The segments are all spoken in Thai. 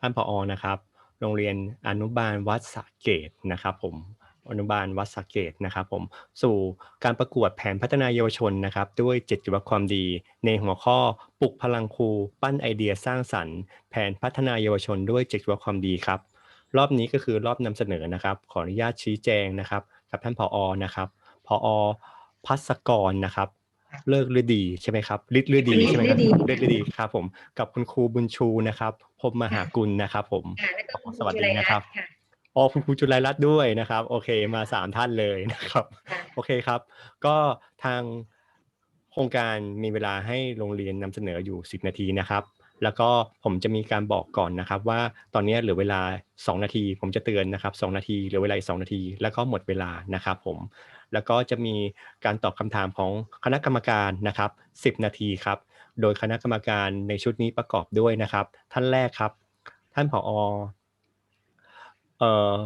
ท่านผอนะครับ โรงเรียนอนุบาลวัดสะเกตนะครับผมอนุบาลวัดสะเกตนะครับผมสู่การประกวดแผนพัฒนาเยาวชนนะครับ ด้วยเจ็ดกิวัความดี ในหัวข้อปลุกพลังครูปั้นไอเดียสร้างสรรค์ แผนพัฒนาเยาวชน ด้วยเจ็ดกิวัความดีครับ รอบนี้ก็คือรอบนำเสนอนะครับ ขออนุญาตชี้แจงนะครับ กับท่านผอนะครับผอพัศกรนะครับ เลิกฤดีใช่ไหมครับฤทธิ์ฤดีใช่ไหมครับฤดีฤทธิ์ฤดีครับ ผม กับคุณครูบุญชูนะครับพรหมมหากุลนะครับ ผมค่ะแล้วก็คุณสวัสดีจุลัยนะครับทค่ะอ๋อคุณครูจุลัยรัตน์ด้วยนะครับ โอเคมาสามท่านเลยนะครับค่ะโอเคครับ ก็ทางโครงการมีเวลาให้โรงเรียนนำเสนออยู่10นาทีนะครับ แล้วก็ผมจะมีการบอกก่อนนะครับว่าตอนนี้เหลือเวลา 2 นาที ผมจะเตือนนะครับ 2 นาทีเหลือเวลาอีก2นาที แล้วก็หมดเวลานะครับผมแล้วก็จะมีการตอบคำถามของคณะกรรมการนะครับ 10 นาทีครับ โดยคณะกรรมการในชุดนี้ประกอบด้วยนะครับ ท่านแรกครับ ท่านผอเอ่อ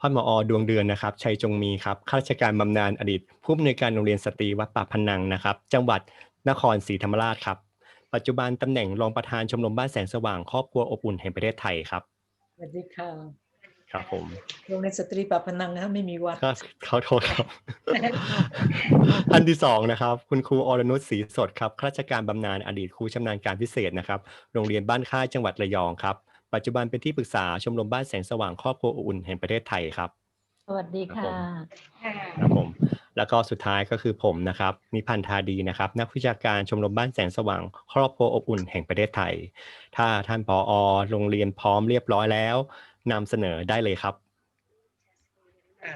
ท่านผอดวงเดือนนะครับชัยจงมีครับข้าราชการบำนาญอดีตผู้อำนวยการโรงเรียนสตรีวัดป่าพนังนะครับ จังหวัดนครศรีธรรมราชครับ ปัจจุบันตำแหน่งรองประธานชมรมบ้านแสงสว่างครอบครัวอบอุ่นแห่งประเทศไทยครับสวัสดีค่ะครับผมโรงเรียนสตรีปากพนังนะครับไม่มีวัดก็เขาโทษครับท่านที่สองนะครับ คุณครูอรนุชศรีสดครับข้าราชการบำนาญอดีตครูชำนาญการพิเศษนะครับ โรงเรียนบ้านค่ายจังหวัดระยองครับ ปัจจุบันเป็นที่ปรึกษาชมรมบ้านแสงสว่างครอบครัวอบอุ่นแห่งประเทศไทยครับ สวัสดีค่ะค่ะครับผม แล้วก็สุดท้ายก็คือผมนะครับนิพันธ์ธาดีนะครับ นักวิชาการชมรมบ้านแสงสว่าง ครอบครัวอบอุ่นแห่งประเทศไทย ถ้าท่านผอโรงเรียนพร้อมเรียบร้อยแล้วนำเสนอได้เลยครับอ่า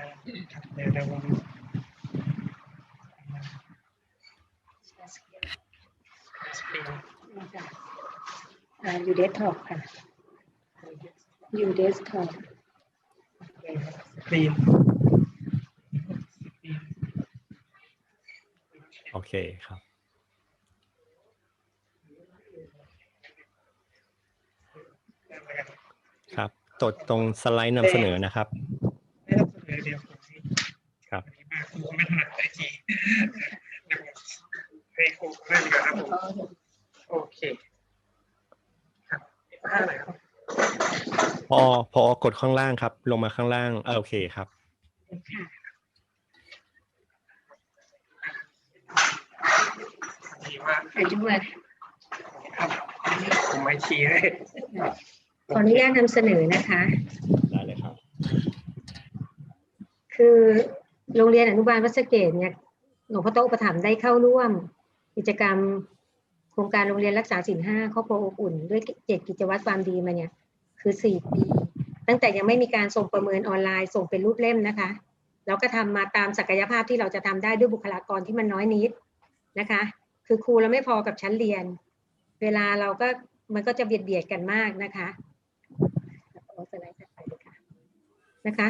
ครับเดี๋ยวเดี๋ยวผมสปริงอ่าอยู่เดสก์ท็อปค่ะอยู่เดสก์ท็อปสปริง อเคครับ ครับตดตรงสไลด์นำเสนอนะครับไม่ต้องเสนอเดี๋ยวผมครับอันนี้มากครูก็ไม่ถนัดไอทีเดี๋ยวผมให้ครูเล่นดีกว่าครับผมโอเคครับห้าไหนครับพอพอกดข้างล่างครับ ลงมาข้างล่างเออโอเคครับค่ะ ดี มากอายุอะครับผมไอทีให้ขออนุญาตนำเสนอนะคะ ได้เลยครับ คือโรงเรียนอนุบาลวัดสะเกตเนี่ยหลวงพ่อโตอุปถัมภ์ได้เข้าร่วม กิจกรรม โครงการโรงเรียนรักษาศีลห้าครอบครัวอบอุ่น ด้วยเจ็ดกิจวัตรความดีมาเนี่ย คือสี่ปี ตั้งแต่ยังไม่มีการส่งประเมินออนไลน์ ส่งเป็นรูปเล่มนะคะ เราก็ทำมาตามศักยภาพที่เราจะทำได้ด้วยบุคลากรที่มันน้อยนิดนะคะ คือครูเราไม่พอกับชั้นเรียน เวลาเราก็มันก็จะเบียดเบียดกันมากนะคะสไลด์ถัดไปค่ะนะคะ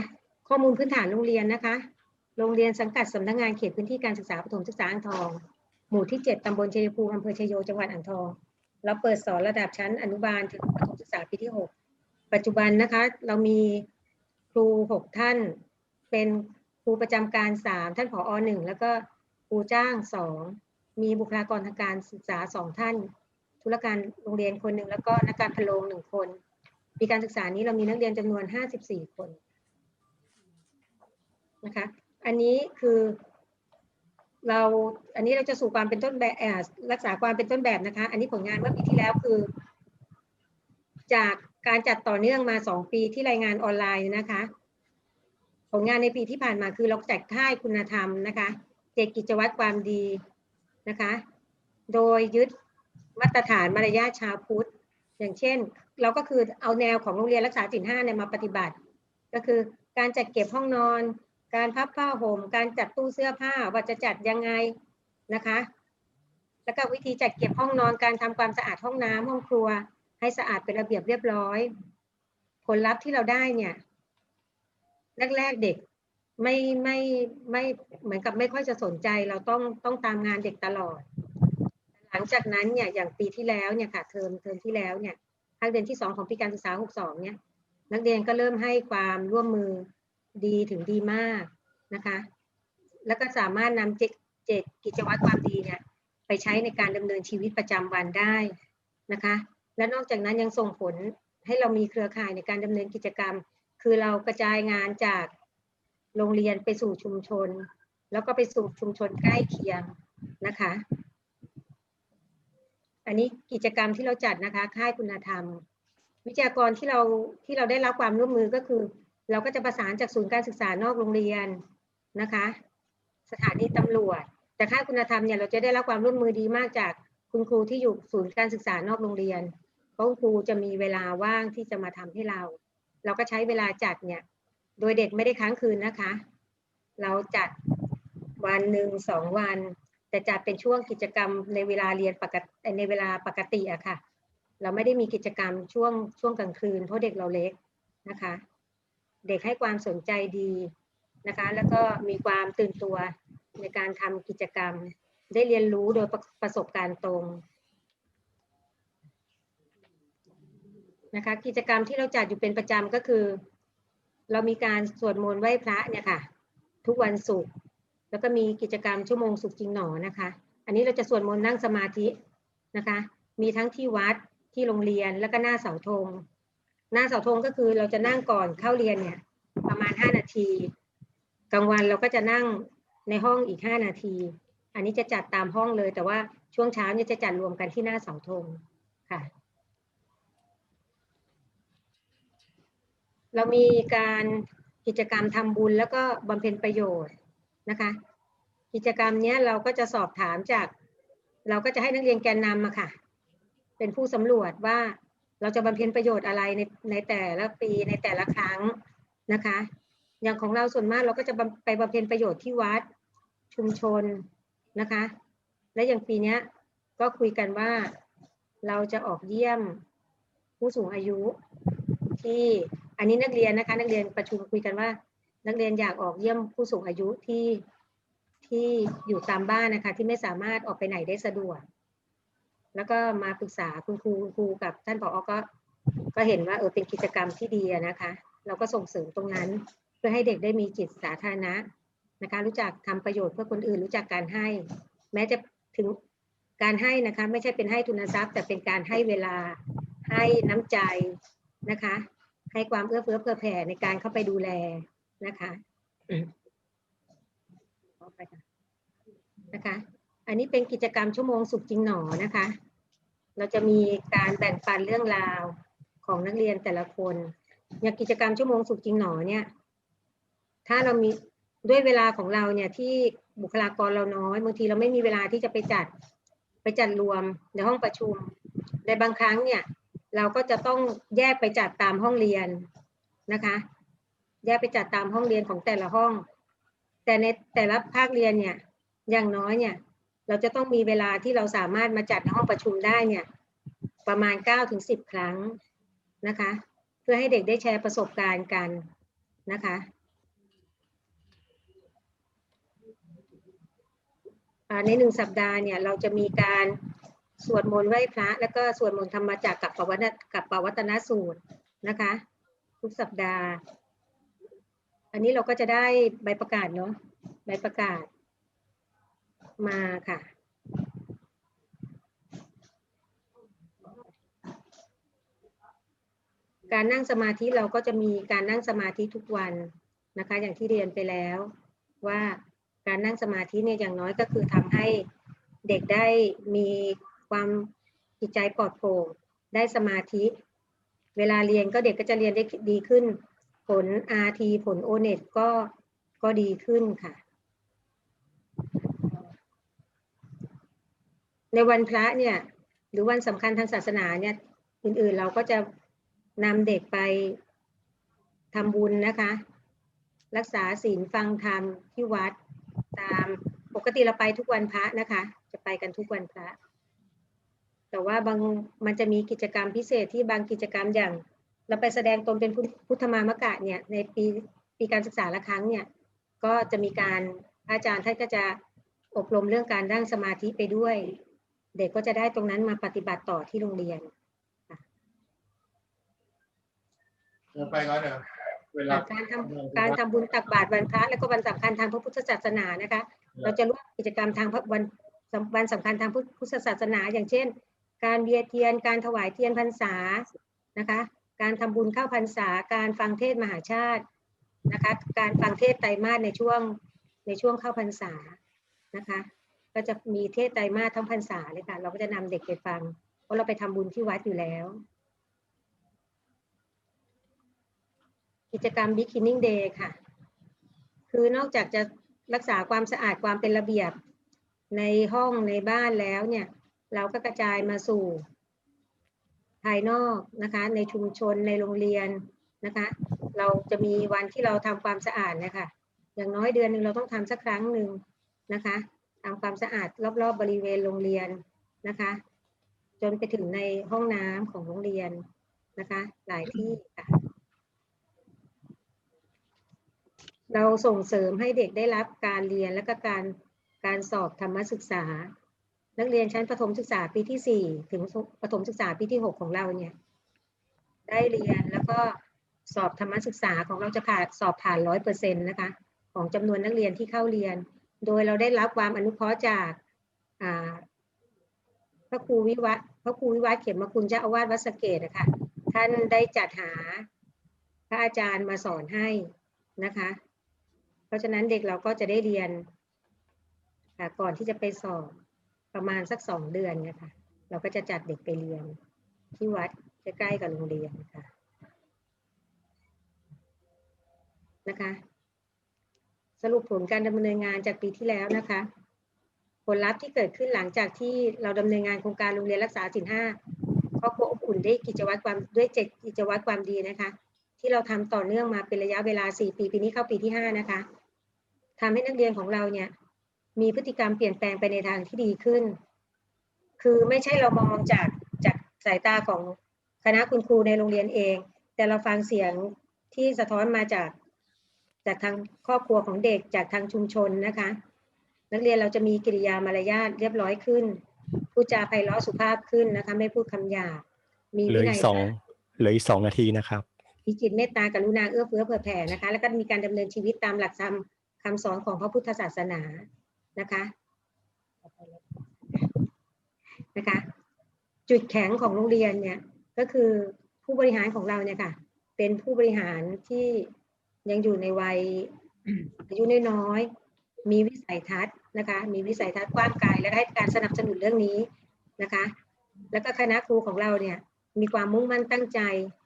ข้อมูลพื้นฐานโรงเรียนนะคะ โรงเรียนสังกัดสำนักงานเขตพื้นที่การศึกษาประถมศึกษาอ่างทอง หมู่ที่ 7ตำบลชัยภูมิอำเภอชัยโยจังหวัดอ่างทอง เราเปิดสอนระดับชั้นอนุบาลถึงประถมศึกษาปีที่ 6 ปัจจุบันนะคะ เรามีครู 6 ท่าน เป็นครูประจำการ 3 ท่านผอ1แล้วก็ครูจ้าง 2 มีบุคลากรทางการศึกษา2ท่าน ธุรการโรงเรียนคนหนึ่งแล้วก็นักการพะโลงหนึ่งคน ปีการศึกษานี้เรามีนักเรียนจำนวน 54 คนนะคะ อันนี้คือเราอันนี้เราจะสู่ความเป็นต้นแบบรักษาความเป็นต้นแบบนะคะ อันนี้ผลงานเมื่อปีที่แล้วคือ จากการจัดต่อเนื่องมาสองปีที่รายงานออนไลน์นะคะ ผลงานในปีที่ผ่านมาคือเราแจกค่ายคุณธรรมนะคะเจกิจวัตรความดี นะคะ โดยยึดมาตรฐานมารยาทชาวพุทธ อย่างเช่น เราก็คือเอาแนวของโรงเรียนรักษาศีลห้าเนี่ยมาปฏิบัติ ก็คือการจัดเก็บห้องนอน การพับผ้าห่ม การจัดตู้เสื้อผ้าว่าจะจัดยังไงนะคะ แล้วก็วิธีจัดเก็บห้องนอน การทำความสะอาดห้องน้ำห้องครัว ให้สะอาดเป็นระเบียบเรียบร้อย ผลลัพธ์ที่เราได้เนี่ยแรกๆเด็ก ไม่ไม่ไม่เหมือนกับไม่ค่อยจะสนใจเราต้องต้องตามงานเด็กตลอด หลังจากนั้นเนี่ยอย่างปีที่แล้วเนี่ยค่ะเทอมเทอมที่แล้วเนี่ยภาคเรียนที่สองของปีการศึกษา 62 เนี่ย นักเรียนก็เริ่มให้ความร่วมมือดีถึงดีมากนะคะ แล้วก็สามารถนำเจเจดกิจวัตรความดีเนี่ยไปใช้ในการดำเนินชีวิตประจำวันได้นะคะ และนอกจากนั้นยังส่งผลให้เรามีเครือข่ายในการดำเนินกิจกรรม คือเรากระจายงานจาก โรงเรียนไปสู่ชุมชน แล้วก็ไปสู่ชุมชนใกล้เคียงนะคะ อันนี้กิจกรรมที่เราจัดนะคะ ค่ายคุณธรรม วิทยากรที่เราที่เราได้รับความร่วมมือก็คือ เราก็จะประสานจากศูนย์การศึกษานอกโรงเรียนนะคะ สถานีตำรวจ แต่ค่ายคุณธรรมเนี่ยเราจะได้รับความร่วมมือดีมากจากคุณครูที่อยู่ศูนย์การศึกษานอกโรงเรียนเพราะคุณครูจะมีเวลาว่างที่จะมาทำให้เรา เราก็ใช้เวลาจัดเนี่ย โดยเด็กไม่ได้ค้างคืนนะคะ เราจัดวันหนึ่งสองวัน แต่จัดเป็นช่วงกิจกรรมในเวลาเรียนปกติในเวลาปกติอะค่ะ เราไม่ได้มีกิจกรรมช่วงช่วงกลางคืน เพราะเด็กเราเล็กนะคะ เด็กให้ความสนใจดีนะคะ แล้วก็มีความตื่นตัวในการทำกิจกรรม ได้เรียนรู้โดยประประสบการณ์ตรงนะคะกิจกรรมที่เราจัดอยู่เป็นประจำก็คือ เรามีการสวดมนต์ไหว้พระเนี่ยค่ะ ทุกวันศุกร์แล้วก็มีกิจกรรมชั่วโมงสุขจริงหนอนะคะ อันนี้เราจะสวดมนต์นั่งสมาธินะคะ มีทั้งที่วัดที่โรงเรียนแล้วก็หน้าเสาธง หน้าเสาธงก็คือเราจะนั่งก่อนเข้าเรียนเนี่ยประมาณ 5 นาที กลางวันเราก็จะนั่งในห้องอีก 5 นาที อันนี้จะจัดตามห้องเลย แต่ว่าช่วงเช้าเนี่ยจะจัดรวมกันที่หน้าเสาธงค่ะ เรามีการกิจกรรมทำบุญแล้วก็บำเพ็ญประโยชน์นะคะ กิจกรรมนี้เราก็จะสอบถามจาก เราก็จะให้นักเรียนแกนนำมาค่ะ เป็นผู้สำรวจว่าเราจะบำเพ็ญประโยชน์อะไรในในแต่ละปีในแต่ละครั้งนะคะ อย่างของเราส่วนมากเราก็จะไปบำเพ็ญประโยชน์ที่วัดชุมชนนะคะ และอย่างปีนี้ก็คุยกันว่าเราจะออกเยี่ยมผู้สูงอายุที่ อันนี้นักเรียนนะคะ นักเรียนประชุมคุยกันว่า นักเรียนอยากออกเยี่ยมผู้สูงอายุที่ที่อยู่ตามบ้านนะคะ ที่ไม่สามารถออกไปไหนได้สะดวก แล้วก็มาปรึกษาคุณครูคุณครูกับท่านผออก็ ก็เห็นว่าเออเป็นกิจกรรมที่ดีนะคะ เราก็ส่งเสริมตรงนั้น เพื่อให้เด็กได้มีจิตสาธารณะนะคะ รู้จักทำประโยชน์เพื่อคนอื่นรู้จักการให้ แม้จะถึงการให้นะคะ ไม่ใช่เป็นให้ทุนทรัพย์ แต่เป็นการให้เวลาให้น้ำใจนะคะ ให้ความเอื้อเฟื้อเผื่อแผ่ในการเข้าไปดูแลนะคะอืมขอไปค่ะนะคะ อันนี้เป็นกิจกรรมชั่วโมงสุขจริงหนอนะคะ เราจะมีการแบ่งปันเรื่องราวของนักเรียนแต่ละคนอย่างกิจกรรมชั่วโมงสุขจริงหนอเนี่ย ถ้าเรามีด้วยเวลาของเราเนี่ยที่บุคลากรเราน้อยบางทีเราไม่มีเวลาที่จะไปจัดไปจัดรวมในห้องประชุมในบางครั้งเนี่ย เราก็จะต้องแยกไปจัดตามห้องเรียนนะคะ แยกไปจัดตามห้องเรียนของแต่ละห้อง แต่ในแต่ละภาคเรียนเนี่ยอย่างน้อยเนี่ย เราจะต้องมีเวลาที่เราสามารถมาจัดในห้องประชุมได้เนี่ย ประมาณ9ถึง10 ครั้งนะคะ เพื่อให้เด็กได้แชร์ประสบการณ์กันนะคะในหนึ่งสัปดาห์เนี่ยเราจะมีการ สวดมนต์ไหว้พระ แล้วก็สวดมนต์ธรรมจักรกับปวัตกับปวัตนสูตรนะคะ ทุกสัปดาห์ อันนี้เราก็จะได้ใบประกาศเนาะใบประกาศ มาค่ะการนั่งสมาธิเราก็จะมีการนั่งสมาธิทุกวันนะคะ อย่างที่เรียนไปแล้ว ว่าการนั่งสมาธิเนี่ยอย่างน้อยก็คือทำให้เด็กได้มี ความจิตใจปลอดโปร่งได้สมาธิ เวลาเรียนก็เด็กก็จะเรียนได้ดีขึ้น ผล RT ผล o n e t ก็ก็ดีขึ้นค่ะ ในวันพระเนี่ยหรือวันสำคัญทางศาสนาเนี่ยอื่นๆเราก็จะนำเด็กไปทำบุญนะคะ รักษาศีลฟังธรรมที่วัดตามปกติเราไปทุกวันพระนะคะ จะไปกันทุกวันพระ แต่ว่าบางมันจะมีกิจกรรมพิเศษที่บางกิจกรรมอย่าง เราไปแสดงตนเป็นพุทธพุทธมามกะเนี่ยในปีปีการศึกษาละครั้งเนี่ยก็จะมีการพระอาจารย์ท่านก็จะอบรมเรื่องการนั่งสมาธิไปด้วย เด็กก็จะได้ตรงนั้นมาปฏิบัติต่อที่โรงเรียนเดินไปก่อนเถอะเวลาการทำการทำบุญตักบาตรวันพระและก็วันสำคัญทางพระพุทธศาสนานะคะ เราจะร่วมกิจกรรมทางพระวันวันสำคัญทางพุทธศาสนา อย่างเช่น การเวียเทียน การถวายเทียนพรรษานะคะ การทำบุญเข้าพรรษา การฟังเทศมหาชาตินะคะ การฟังเทศไตรมาสในช่วงในช่วงเข้าพรรษานะคะ ก็จะมีเทศไตรมาสทั้งพรรษาเลยค่ะ เราก็จะนำเด็กไปฟัง เพราะเราไปทำบุญที่วัดอยู่แล้ว กิจกรรม Beginning Day ค่ะ คือนอกจากจะรักษาความสะอาดความเป็นระเบียบในห้องในบ้านแล้วเนี่ย เราก็กระจายมาสู่ ภายนอกนะคะ ในชุมชนในโรงเรียนนะคะ เราจะมีวันที่เราทำความสะอาดนะคะอย่างน้อยเดือนหนึ่งเราต้องทำสักครั้งหนึ่งนะคะทำความสะอาดรอบๆบริเวณโรงเรียนนะคะ จนไปถึงในห้องน้ำของโรงเรียนนะคะ หลายที่ค่ะเราส่งเสริมให้เด็กได้รับการเรียนและก็การการสอบธรรมศึกษา นักเรียนชั้นประถมศึกษาปีที่ 4 ถึงประถมศึกษาปีที่ 6 ของเราเนี่ย ได้เรียนแล้วก็สอบธรรมศึกษาของเราจะผ่านสอบผ่านร้อยเปอร์เซ็นต์นะคะ ของจำนวนนักเรียนที่เข้าเรียน โดยเราได้รับความอนุเคราะห์จากพระครูวิวัฒน์พระครูวิวัฒน์เขมคุณเจ้าอาวาสวัดสเกตนะคะท่านได้จัดหาพระอาจารย์มาสอนให้นะคะ เพราะฉะนั้นเด็กเราก็จะได้เรียนก่อนที่จะไปสอบ ประมาณสักสองเดือนเนี่ยค่ะ เราก็จะจัดเด็กไปเรียน ที่วัดใกล้ๆกับโรงเรียนค่ะนะคะ สรุปผลการดำเนินงานจากปีที่แล้วนะคะ ผลลัพธ์ที่เกิดขึ้นหลังจากที่เราดำเนินงานโครงการโรงเรียนรักษาสินห้าครอบครัวอบอุ่นได้กิจวัตรความด้วยเจ็ดกิจวัตรความดีนะคะ ที่เราทำต่อเนื่องมาเป็นระยะเวลา 4 ปี ปีนี้เข้าปีที่ 5 นะคะทำให้นักเรียนของเราเนี่ย มีพฤติกรรมเปลี่ยนแปลงไปในทางที่ดีขึ้น คือไม่ใช่เรามองจากจากสายตาของคณะคุณครูในโรงเรียนเอง แต่เราฟังเสียงที่สะท้อนมาจากจากทางครอบครัวของเด็กจากทางชุมชนนะคะ นักเรียนเราจะมีกิริยามารยาทเรียบร้อยขึ้นพูดจาไพเราะสุภาพขึ้นนะคะ ไม่พูดคำหยาบมีเหลืวิอนัอียกสองเหลืออีกสองนาทีนะครับมีจิตเมตตากรุณาเอื้อเฟื้อเผื่อแผ่นะคะ แล้วก็มีการดำเนินชีวิตตามหลักธรรมคำสอนของพระพุทธศาสนา นะคะนะคะ จุดแข็งของโรงเรียนเนี่ยก็คือผู้บริหารของเราเนี่ยค่ะ เป็นผู้บริหารที่ยังอยู่ในวัยอายุน้อยๆมีวิสัยทัศน์นะคะ มีวิสัยทัศน์กว้างไกลและให้การสนับสนุนเรื่องนี้นะคะ แล้วก็คณะครูของเราเนี่ยมีความมุ่งมั่นตั้งใจ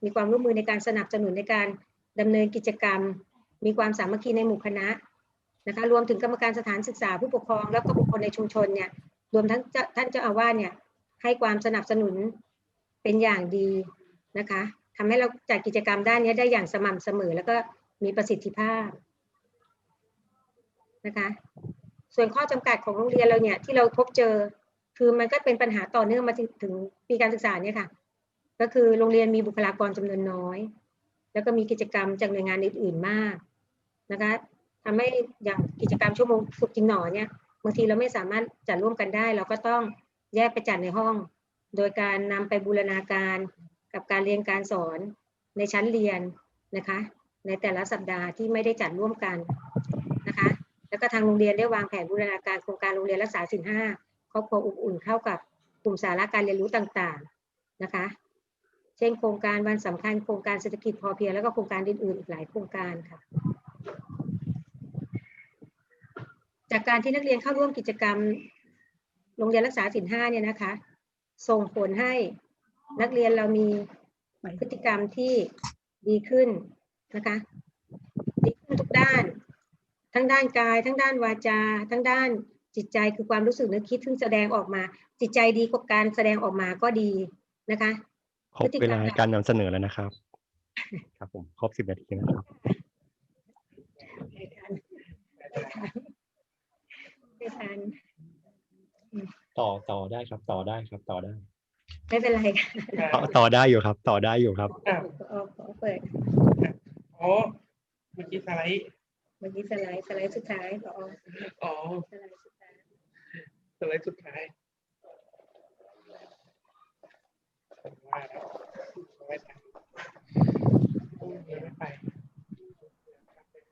มีความร่วมมือในการสนับสนุนในการดำเนินกิจกรรม มีความสามัคคีในหมู่คณะ นะคะรวมถึงกรรมการสถานศึกษาผู้ปกครอง แล้วก็บุคคลในชุมชนเนี่ยรวมทั้งท่านเจ้าอาวาสเนี่ยให้ความสนับสนุนเป็นอย่างดีนะคะทำให้เราจัดกิจกรรมด้านนี้ได้อย่างสม่ำเสมอ แล้วก็มีประสิทธิภาพนะคะส่วนข้อจำกัดของโรงเรียนเราเนี่ยที่เราพบเจอคือมันก็เป็นปัญหาต่อเนื่องมาถึงปีการศึกษาเนี่ยค่ะ ก็คือโรงเรียนมีบุคลากรจำนวนน้อย แล้วก็มีกิจกรรมจากหน่วยงานอื่นๆมากนะคะ ทำให้อย่างกิจกรรมชั่วโมงฝึกจริงหนอเนี่ยบางทีเราไม่สามารถจัดร่วมกันได้ เราก็ต้องแยกไปจัดในห้อง โดยการนำไปบูรณาการกับการเรียนการสอนในชั้นเรียนนะคะ ในแต่ละสัปดาห์ที่ไม่ได้จัดร่วมกันนะคะ แล้วก็ทางโรงเรียนได้วางแผนบูรณาการโครงการโรงเรียนรักษาสินห้าครอบครัวอบอุ่นเข้ากับกลุ่มสาระการเรียนรู้ต่างๆนะคะ เช่นโครงการวันสำคัญโครงการเศรษฐกิจพอเพียงแล้วก็โครงการอื่นๆอีกหลายโครงการค่ะ จากการที่นักเรียนเข้าร่วมกิจกรรมโรงเรียนรักษาสินห้าเนี่ยนะคะ ส่งผลให้นักเรียนเรามีพฤติกรรมที่ดีขึ้นนะคะดีขึ้นทุกด้าน ทั้งด้านกาย ทั้งด้านวาจา ทั้งด้านจิตใจคือความรู้สึกนึกคิดซึ่งแสดงออกมา จิตใจดีกว่าการแสดงออกมาก็ดีนะคะครบเวลาการนำเสนอแล้วนะครับ ครับผมครบสิบนาทีนะครับ ไม่ทันไม่ทันต่อต่อได้ครับ ต่อได้ครับ ต่อได้ ไม่เป็นไรค่ะต่อต่อได้อยู่ครับ ต่อได้อยู่ครับอะขอขอเปิดอ๋อเมื่อกี้สไลด์เมื่อกี้สไลด์สไลด์สุดท้ายขออ๋อสไลด์สุดท้ายสไลด์สุดท้ายว่าแล้วไม่ทันไม่ไป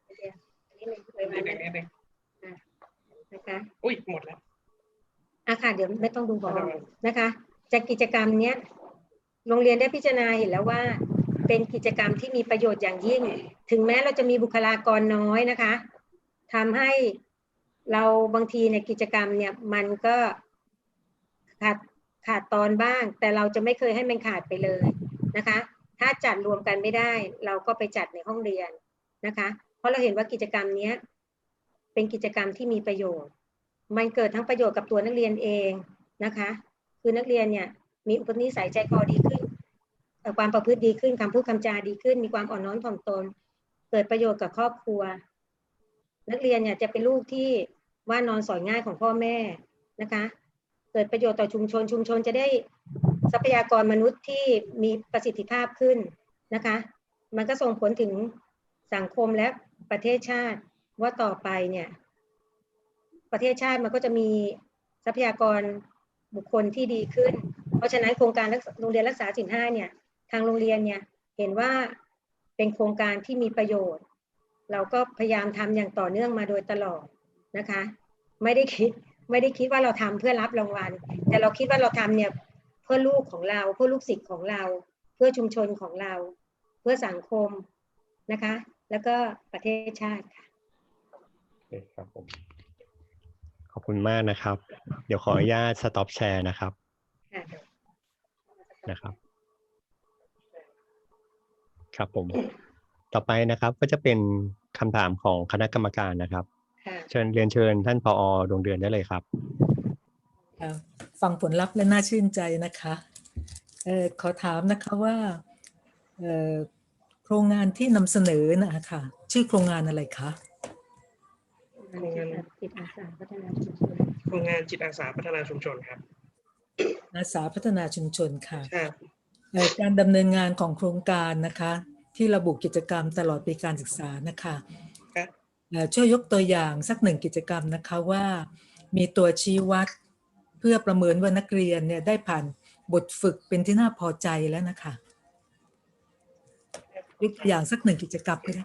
อันนี้หนึ่งเคยนิมาดหนึ่งนิดหนึ่ง นะคะอุ้ยหมดแล้วอะค่ะเดี๋ยวไม่ต้องดูบอลนะคะ จากกิจกรรมเนี้ยโรงเรียนได้พิจารณาเห็นแล้วว่า เป็นกิจกรรมที่มีประโยชน์อย่างยิ่ง ถึงแม้เราจะมีบุคลากรน้อยนะคะทำให้เราบางทีในยกิจกรรมเนี่ยมันก็ขาดขาดตอนบ้าง แต่เราจะไม่เคยให้มันขาดไปเลยนะคะ ถ้าจัดรวมกันไม่ได้ เราก็ไปจัดในห้องเรียนนะคะ เพราะเราเห็นว่ากิจกรรมเนี้ย เป็นกิจกรรมที่มีประโยชน์ มันเกิดทั้งประโยชน์กับตัวนักเรียนเองนะคะ คือนักเรียนเนี่ยมีอุปนิสัยใจคอดีขึ้น ความประพฤติดีขึ้นคำพูดคำจาดีขึ้น มีความอ่อนน้อมถ่อมตน เกิดประโยชน์กับครอบครัว นักเรียนเนี่ยจะเป็นลูกที่ว่านอนสอนง่ายของพ่อแม่นะคะ เกิดประโยชน์ต่อชุมชน ชุมชนจะได้ทรัพยากรมนุษย์ที่มีประสิทธิภาพขึ้นนะคะ มันก็ส่งผลถึงสังคมและประเทศชาติ ว่าต่อไปเนี่ย ประเทศชาติมันก็จะมีทรัพยากรบุคคลที่ดีขึ้น เพราะฉะนั้นโครงการโรงเรียนรักษาสินห้าเนี่ย ทางโรงเรียนเนี่ยเห็นว่าเป็นโครงการที่มีประโยชน์ เราก็พยายามทำอย่างต่อเนื่องมาโดยตลอดนะคะ ไม่ได้คิดไม่ได้คิดว่าเราทำเพื่อรับรางวัล แต่เราคิดว่าเราทำเนี่ยเพื่อลูกของเรา เพื่อลูกศิษย์ของเรา เพื่อชุมชนของเรา เพื่อสังคมนะคะ แล้วก็ประเทศชาติค่ะ คครับผมขอบคุณมากนะครับ เดี๋ยวขออนุญาตสต็อปแชร์นะครับค่ะนะครับ ครับผม ต่อไปนะครับก็จะเป็นคำถามของคณะกรรมการนะครับค่ะเชิญเรียนเชิญท่านผอโรงเรียนได้เลยครับค่ะฟังผลลัพธ์และน่าชื่นใจนะคะเอ่อขอถามนะคะว่าเอ่อโครงงานที่นำเสนอนะคะชื่อโครงงานอะไรคะ จิตอาสาพัฒนาชุมชนโครงงานจิตอาสาพัฒนาชุมชนครับ อาสาพัฒนาชุมชนค่ะครับเอ่อการดำเนินงานของโครงการนะคะ ที่ระบุกิจกรรมตลอดปีการศึกษานะคะครับเอ่อช่วยยกตัวอย่างสักหนึ่งกิจกรรมนะคะว่า มีตัวชี้วัดเพื่อประเมินว่านักเรียนเนี่ยได้ผ่านบทฝึกเป็นที่น่าพอใจแล้วนะคะยกตัวอย่างสักหนึ่งกิจกรรมก็ได้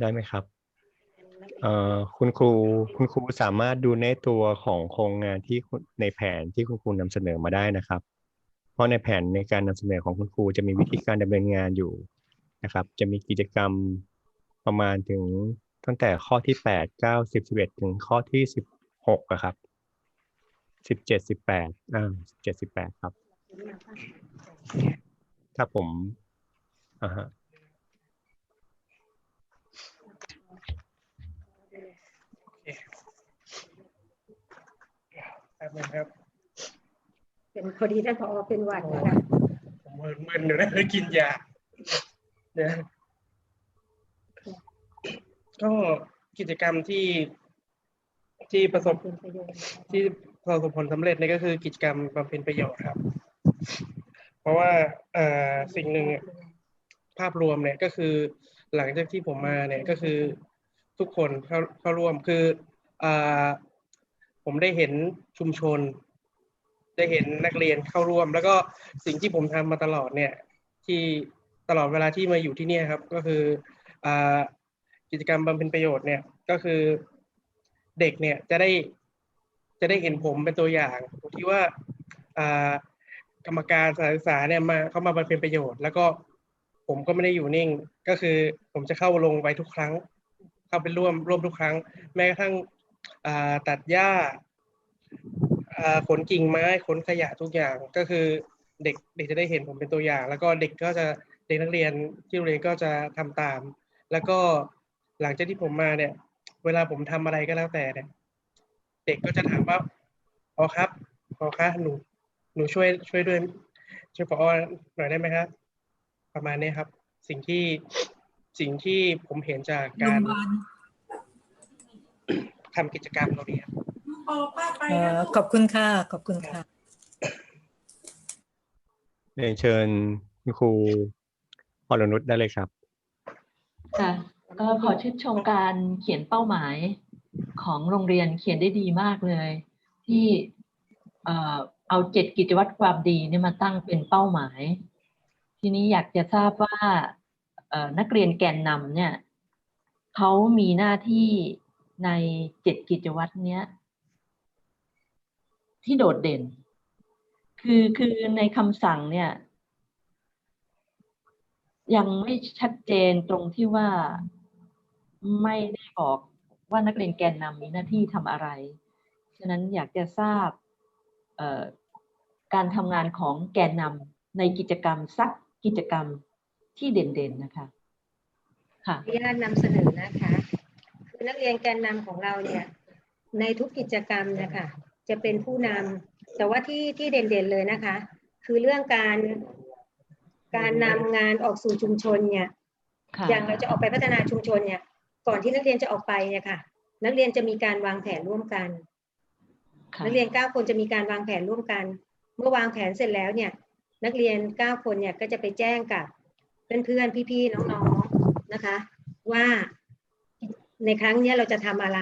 ได้ไหมครับเอ่อคุณครูคุณครูสามารถดูในตัวของโครงงานที่คุณในแผนที่คุณครูนำเสนอมาได้นะครับ เพราะในแผนในการนำเสนอของคุณครูจะมีวิธีการดำเนินงานอยู่นะครับ จะมีกิจกรรมประมาณถึงตั้งแต่ข้อที่แปดเก้าสิบสิบเอ็ดถึงข้อที่สิบหกครับสิบเจ็ดสิบแปดอ่าสิบเจ็ดสิบแปดครับถ้าผมอ่าฮะ แป๊บนึงครับ เป็นพอดีท่านผอเป็นหวัดนะคะผมมึนๆอยู่นะกินยาเดี๋ยวก็กิจกรรมที่ที่ประสบเป็นประโยชน์ที่ประสบผลสำเร็จนี่ก็คือกิจกรรมบำเพ็ญประโยชน์ครับ เพราะว่าเอ่อสิ่งหนึ่งอะภาพรวมเนี่ยก็คือหลังจากที่ผมมาเนี่ยก็คือทุกคนเข้าเข้าร่วมคืออ่า ผมได้เห็นชุมชน ได้เห็นนักเรียนเข้าร่วม แล้วก็สิ่งที่ผมทำมาตลอดเนี่ย ที่ตลอดเวลาที่มาอยู่ที่นี่ครับ ก็คืออกิจกรรมบำเพ็ญประโยชน์เนี่ยก็คือเด็กเนี่ยจะได้จะได้เห็นผมเป็นตัวอย่างที่ว่ากรรมการสถานศึกษาเนี่ยมาเข้ามาบำเพ็ญประโยชน์ แล้วก็ผมก็ไม่ได้อยู่นิ่ง ก็คือผมจะเข้าลงไปทุกครั้ง เข้าไปร่วมร่วมทุกครั้ง แม้กระทั่ง ตัดหญ้าขนกิ่งไม้ขนขยะทุกอย่างก็คือเด็กเด็กจะได้เห็นผมเป็นตัวอย่าง แล้วก็เด็กก็จะเด็กนักเรียนที่โรงเรียนก็จะทำตาม แล้วก็หลังจากที่ผมมาเนี่ย เวลาผมทำอะไรก็แล้วแต่เนี่ยเด็กก็จะถามว่าพอครับพอคะหนูหนูช่วยช่วยด้วยช่วยพอหน่อยได้ไหมครับประมาณนี้ครับ สิ่งที่สิ่งที่ผมเห็นจากการ พยาบาลทำกิจกรรมเราเนี่ยเอ่อขอบคุณค่ะ ขอบคุณค่ะ เรียนเชิญคุณครูพรนุชได้เลยครับ ค่ะก็ขอชื่นชมการเขียนเป้าหมายของโรงเรียนเขียนได้ดีมากเลย ที่เอ่อเอาเจ็ดกิจวัตรความดีเนี่ยมาตั้งเป็นเป้าหมาย ทีนี้อยากจะทราบว่าเอ่อนักเรียนแกนนำเนี่ยเขามีหน้าที่ ในเจ็ดกิจวัตรเนี้ย ที่โดดเด่น คือคือในคำสั่งเนี่ย ยังไม่ชัดเจนตรงที่ว่าไม่ได้บอกว่านักเรียนแกนนำมีหน้าที่ทำอะไร ฉะนั้นอยากจะทราบการทำงานของแกนนำในกิจกรรมสักกิจกรรมที่เด่นๆนะคะ ค่ะขออนุญาตนำเสนอนะคะ คือนักเรียนแกนนำของเราเนี่ยในทุกกิจกรรมเนะคะจะเป็นผู้นำแต่ว่าที่ที่เด่นๆเลยนะคะ คือเรื่องการการนำงานออกสู่ชุมชนเนี่ยค่ะอย่างเราจะออกไปพัฒนาชุมชนเนี่ย ก่อนที่นักเรียนจะออกไปเนี่ยค่ะ นักเรียนจะมีการวางแผนร่วมกันค่ะนักเรียนเก้าคนจะมีการวางแผนร่วมกัน เมื่อวางแผนเสร็จแล้วเนี่ย นักเรียนเก้าคนเนี่ยก็จะไปแจ้งกับเพื่อนๆพี่ๆน้องๆนะคะ ว่า ในครั้งนี้เราจะทำอะไร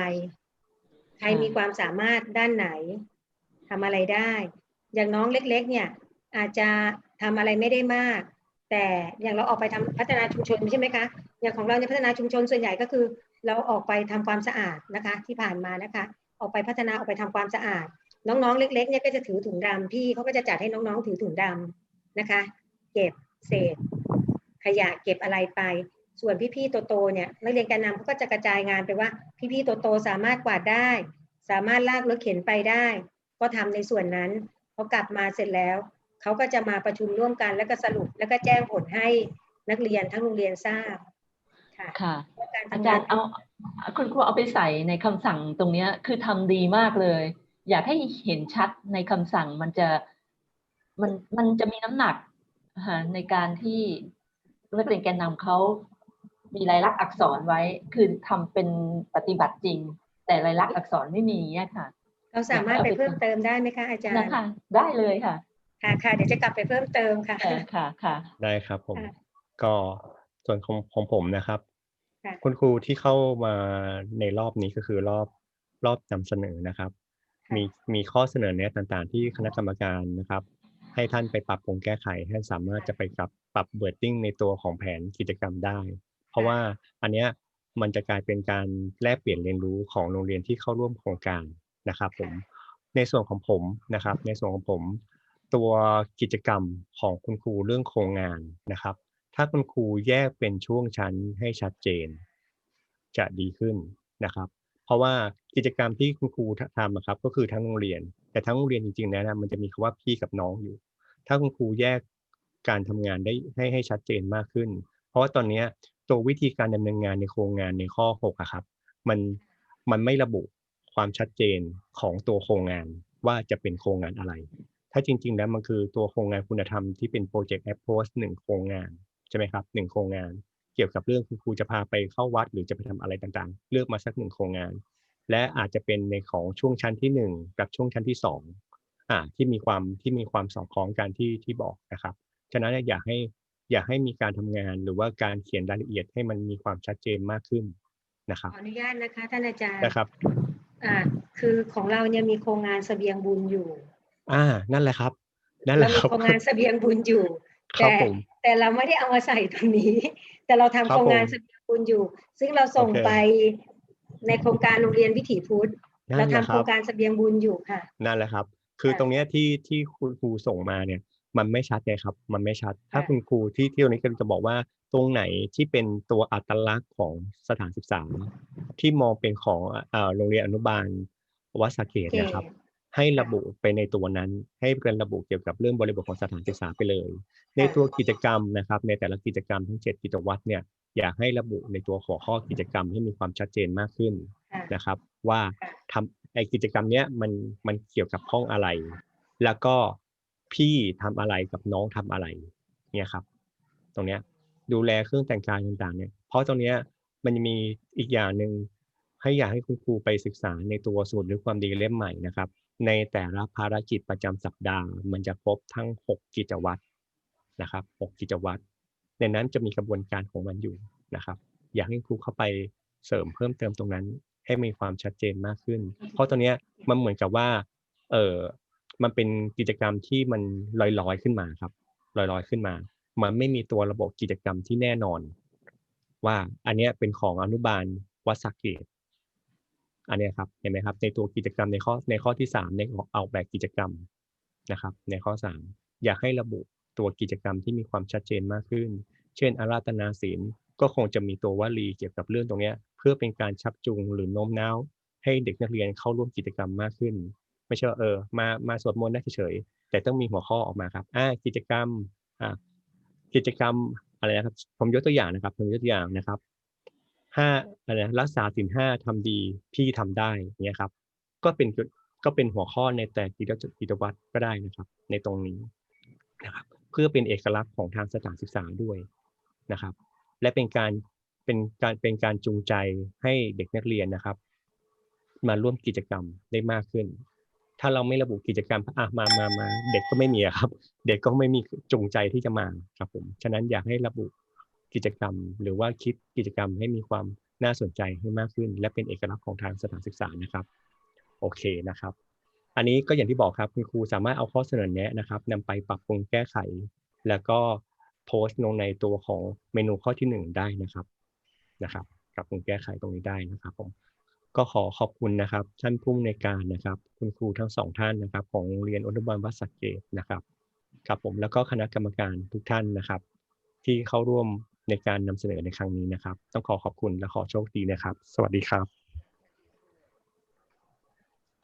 ใครมีความสามารถด้านไหนทำอะไรได้ อย่างน้องเล็ก ๆ เนี่ย อาจจะทำอะไรไม่ได้มาก แต่อย่างเราออกไปทำพัฒนาชุมชนใช่ไหมคะ อย่างของเราในพัฒนาชุมชนส่วนใหญ่ก็คือ เราออกไปทำความสะอาดนะคะ ที่ผ่านมานะคะ ออกไปพัฒนาออกไปทำความสะอาด น้องๆ เล็ก ๆ เนี่ยก็จะถือถุงดำพี่เขาก็จะจัดให้น้องๆ ถือถุงดำนะคะ เก็บเศษขยะเก็บอะไรไป ส่วนพี่ๆโตๆเนี่ยนักเรียนแกนนำเขาก็จะกระจายงานไปว่า พี่ๆโตๆสามารถกวาดได้ สามารถลากรถเข็นไปได้ ก็ทำในส่วนนั้นพอกลับมาเสร็จแล้วเขาก็จะมาประชุมร่วมกันแล้วก็สรุปแล้วก็แจ้งผลให้นักเรียนทั้งโรงเรียนทราบค่ะค่ะว่าการอาทำงจารย์เอาคุณครูเอาไปใส่ในคำสั่งตรงเนี้ยคือทำดีมากเลย อยากให้เห็นชัดในคำสั่งมันจะมันมันจะมีน้ำหนักฮะในการที่นักเรียนแกนนำเขา มีลายลักษณ์อักษรไว้ คือทำเป็นปฏิบัติจริง แต่ลายลักษณ์อักษรไม่มีเนี่ยค่ะ เราสามารถไปเพิ่มเติมได้ไหมคะอาจารย์นะคะได้เลยค่ะ ค่ะค่ะเดี๋ยวจะกลับไปเพิ่มเติมค่ะค่ะค่ะค่ะได้ครับผมค่ะก็ส่วนของของผมนะครับค่ะคุณครูที่เข้ามาในรอบนี้ก็คือรอบรอบนำเสนอนะครับค่ะมีมีข้อเสนอแนะต่างๆ ที่คณะกรรมการนะครับ ให้ท่านไปปรับปรุงแก้ไขให้สามารถจะไปปรับปรับเบิร์ติ้งในตัวของแผนกิจกรรมได้เพ ราะว่าอันเนี้ยมันจะกลายเป็นการแลกเปลี่ยนเรียนรู้ของโรงเรียนที่เข้าร่วมโครงการนะครับผมในส่วนของผมนะครับ ในส่วนของผม ตัวกิจกรรมของคุณครูเรื่องโครงงานนะครับ ถ้าคุณครูแยกเป็นช่วงชั้นให้ชัดเจน จะดีขึ้นนะครับ เพราะว่ากิจกรรมที่คุณครูทำอะครับ ก็คือทั้งโรงเรียน แต่ทั้งโรงเรียนจริงๆแล้วนะมันจะมีคำว่าพี่กับน้องอยู่ ถ้าคุณครูแยกการทำงานได้ให้ให้ชัดเจนมากขึ้น เพราะว่าตอนเนี้ย ตัววิธีการดำเนินงานในโครงงานในข้อ6อะครับ มันมันไม่ระบุความชัดเจนของตัวโครงงานว่าจะเป็นโครงงานอะไร ถ้าจริง ๆ แล้วมันคือตัวโครงงานคุณธรรมที่เป็น Project Approach หนึ่งโครงงานใช่ไหมครับหนึ่งโครงงาน เกี่ยวกับเรื่องคุณครูจะพาไปเข้าวัด หรือจะไปทำอะไรต่างๆ เลือกมาสักหนึ่งโครงงาน และอาจจะเป็นในของช่วงชั้นที่หนึ่งกับช่วงชั้นที่สองอ่าที่มีความที่มีความสอดคล้องกันที่ที่บอกนะครับ ฉะนั้นอยากให้ อยากให้มีการทำงานหรือว่าการเขียนรายละเอียดให้มันมีความชัดเจนมากขึ้นนะครับขออนุญาตนะคะท่านอาจารย์นะครับอ่าคือของเราเนี่ยมีโครงงานเสบียงบุญอยู่ อ่า นั่นแหละครับ นั่นแหเราละมีครับโครงงานเสบียงบุญอยู่ครับแต่ผมแต่เราไม่ได้เอามาใส่ตรงนี้ แต่เราทำครับโครงงานผมเสบียงบุญอยู่ ซึ่งเราส่งโอเคไปในโครงการโรงเรียนวิถีพุทธนั่เรานแหทำละโคครรับงการเสบียงบุญอยู่ค่ะ นั่นแหละครับ คือค่ะตรงเนี้ยที่ที่คุณครูส่งมาเนี่ย มันไม่ชัดไงครับ มันไม่ชัด ถ้าค่ะคุณครูที่ที่ตรงนี้ก็จะบอกว่าตรงไหนที่เป็นตัวอัตลักษณ์ของสถานศึกษา ที่มองเป็นของเอ่อโรงเรียนอนุบาลวัดสะเกตนะครับ ให้ระบุไปในตัวนั้น ให้เป็นระบุเกี่ยวกับเรื่องบริบทของสถานศึกษาไปเลย ในตัวกิจกรรมนะครับ ในแต่ละกิจกรรมทั้ง 7 กิจวัตรเนี่ยอยากให้ระบุในตัวหัวข้อกิจกรรมให้มีความชัดเจนมากขึ้นค่ะนะครับ ว่าค่ะทำไอกิจกรรมเนี้ยมันมันเกี่ยวกับห้องอะไร แล้วก็ พี่ทำอะไรกับน้องทำอะไรเนี่ยครับ ตรงเนี้ย ดูแลเครื่องแต่งกายต่างๆเนี่ย เพราะตรงเนี้ยมันจะมีอีกอย่างหนึ่งให้อยากให้คุณครูไปศึกษาในตัวสมุดหรือความดีเล่มใหม่นะครับ ในแต่ละภารกิจประจำสัปดาห์ มันจะครบทั้ง 6 กิจวัตรนะครับ 6 กิจวัตรในนั้นจะมีกระบวนการของมันอยู่นะครับ อยากให้ครูเข้าไปเสริมเพิ่มเติมตรงนั้นให้มีความชัดเจนมากขึ้น เพราะตรงเนี้ยมันเหมือนกับว่า เออ มันเป็นกิจกรรมที่มันลอยๆขึ้นมาครับ ลอยๆขึ้นมา มันไม่มีตัวระบบกิจกรรมที่แน่นอน ว่าอันเนี้ยเป็นของอนุบาลวัดสักเกตอันนี้ครับเห็นไหมครับในตัวกิจกรรมในข้อในข้อที่สามในเอาแบบกิจกรรมนะครับ ในข้อสามอยากให้ระบุตัวกิจกรรมที่มีความชัดเจนมากขึ้น เช่น อาราธนาศีลก็คงจะมีตัววลีเกี่ยวกับเรื่องตรงนี้เพื่อเป็นการชักจูงหรือโน้มน้าวให้เด็กนักเรียนเข้าร่วมกิจกรรมมากขึ้น ไม่ใช่ว่าเออมามาสวดมนต์ได้เฉยๆแต่ต้องมีหัวข้อออกมาครับอ่ากิจกรรมอ่ากิจกรรมอะไรนะครับผมยกตัวอย่างนะครับผมยกตัวอย่างนะครับห้าอะไรนะรักษาศีลห้าทำดีพี่ทำได้เนี่ยครับ ก็เป็นก็เป็นหัวข้อในแต่กิจกิจวัตรก็ได้นะครับ ในตรงนี้นะครับ เพื่อเป็นเอกลักษณ์ของทางสถานศึกษาด้วยนะครับ และเป็นการเป็นการเป็นการจูงใจให้เด็กนักเรียนนะครับ มาร่วมกิจกรรมได้มากขึ้น ถ้าเราไม่ระบุกิจกรรมอะมามามาเด็กก็ไม่มีครับ เด็กก็ไม่มีจงใจที่จะมาครับผมฉะนั้นอยากให้ระบุกิจกรรม หรือว่าคิดกิจกรรมให้มีความน่าสนใจให้มากขึ้น และเป็นเอกลักษณ์ของทางสถานศึกษานะครับ โอเคนะครับ อันนี้ก็อย่างที่บอกครับคุณครูสามารถเอาข้อเสนอแนะนะครับนำไปปรับปรุงแก้ไข แล้วก็โพสต์ลงในตัวของเมนูข้อที่หนึ่งได้นะครับนะครับปรับปรุงแก้ไขตรงนี้ได้นะครับผม ก็ขอขอบคุณนะครับ ท่านผู้อำนวยการนะครับ คุณครูทั้งสองท่านนะครับ ของโรงเรียนอนุบาลวัดสักเกตนะครับครับผมแล้วก็คณะกรรมการทุกท่านนะครับ ที่เข้าร่วมในการนำเสนอในครั้งนี้นะครับ ต้องขอขอบคุณและขอโชคดีนะครับ สวัสดีครับ